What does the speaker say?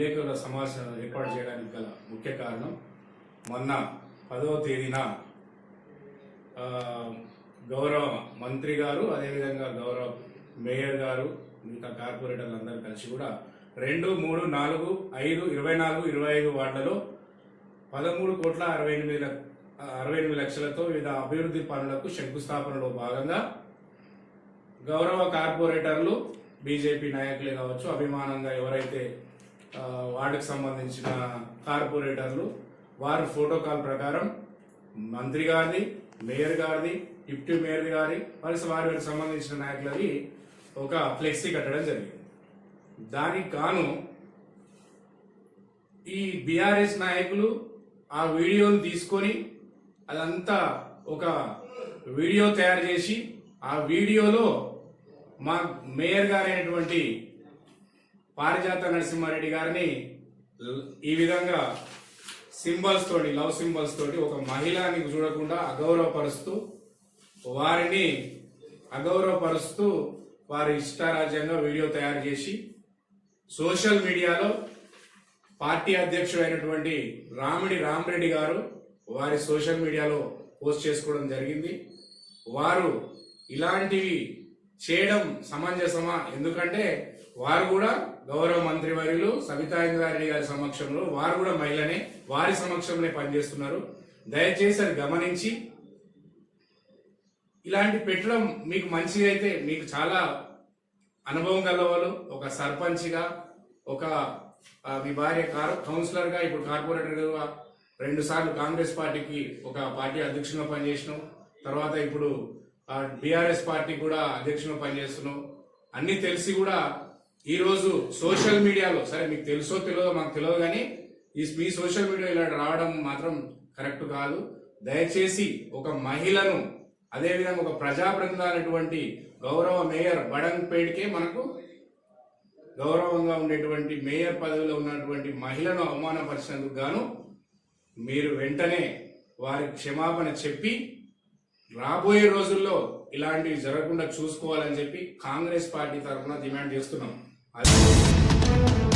సమాచారం ఏర్పాటు చేయడానికి గల ముఖ్య కారణం మొన్న పదవ తేదీన గౌరవ మంత్రి గారు అదేవిధంగా గౌరవ మేయర్ గారు మిగతా కార్పొరేటర్లు అందరూ కలిసి కూడా రెండు మూడు నాలుగు ఐదు ఇరవై నాలుగు ఇరవై ఐదు వార్డులలో పదమూడు కోట్ల అరవై ఎనిమిది లక్ష- అరవై ఎనిమిది లక్షలతో వివిధ అభివృద్ధి పనులకు శంకుస్థాపనలో భాగంగా గౌరవ కార్పొరేటర్లు బీజేపీ నాయకులే కావచ్చు అభిమానంగా ఎవరైతే వార్డుకు సంబంధించిన కార్పొరేటర్లు వారి ఫోటోకాల్ ప్రకారం మంత్రి గారిది మేయర్ గారిది డిప్యూటీ మేయర్ గారి వారి వారికి సంబంధించిన నాయకులది ఒక ఫ్లెక్సీ కట్టడం జరిగింది. దానికి గాను ఈ బీఆర్ఎస్ నాయకులు ఆ వీడియోను తీసుకొని అదంతా ఒక వీడియో తయారు చేసి ఆ వీడియోలో మా మేయర్ గారైనటువంటి పారిజాత నరసింహారెడ్డి గారిని ఈ విధంగా సింబల్స్ తోటి లవ్ సింబల్స్ తోటి ఒక మహిళని చూడకుండా అగౌరవపరుస్తూ వారిని అగౌరవపరుస్తూ వారి ఇష్టారాజ్యంగా వీడియో తయారు చేసి సోషల్ మీడియాలో పార్టీ అధ్యక్షుడైనటువంటి రామిడి రామరెడ్డి గారు వారి సోషల్ మీడియాలో పోస్ట్ చేసుకోవడం జరిగింది. వారు ఇలాంటివి చేయడం సమంజసమా? ఎందుకంటే వారు కూడా గౌరవ మంత్రి వర్యులు సబితా ఇంద్రారెడ్డి గారి సమక్షంలో వారు కూడా మహిళనే వారి సమక్షంలోనే పనిచేస్తున్నారు. దయచేసి అది గమనించి ఇలాంటి పెట్టడం మీకు మంచిదైతే అయితే మీకు చాలా అనుభవం గలవాళ్ళు ఒక సర్పంచ్గా ఒక మీ భార్య కార్ కౌన్సిలర్గా ఇప్పుడు కార్పొరేటర్ రెండుసార్లు కాంగ్రెస్ పార్టీకి ఒక పార్టీ అధ్యక్షునిగా పనిచేసినాం తర్వాత ఇప్పుడు బీఆర్ఎస్ పార్టీ కూడా అధ్యక్షులు పనిచేస్తున్నావు అన్ని తెలిసి కూడా ఈరోజు సోషల్ మీడియాలో సరే మీకు తెలుసో తెలియదో మాకు తెలియదు కానీ ఈ మీ సోషల్ మీడియా ఇలా రావడం మాత్రం కరెక్ట్ కాదు. దయచేసి ఒక మహిళను అదేవిధంగా ఒక ప్రజాప్రతినిధి గౌరవ మేయర్ బడంగ్పేట్కే మనకు గౌరవంగా ఉండేటువంటి మేయర్ పదవిలో ఉన్నటువంటి మహిళను అవమానపరిచినందుకు గాను మీరు వెంటనే వారి క్షమాపణ చెప్పి రాబోయే రోజుల్లో ఇలాంటివి జరగకుండా చూసుకోవాలని చెప్పి కాంగ్రెస్ పార్టీ తరఫున డిమాండ్ చేస్తున్నాం. అది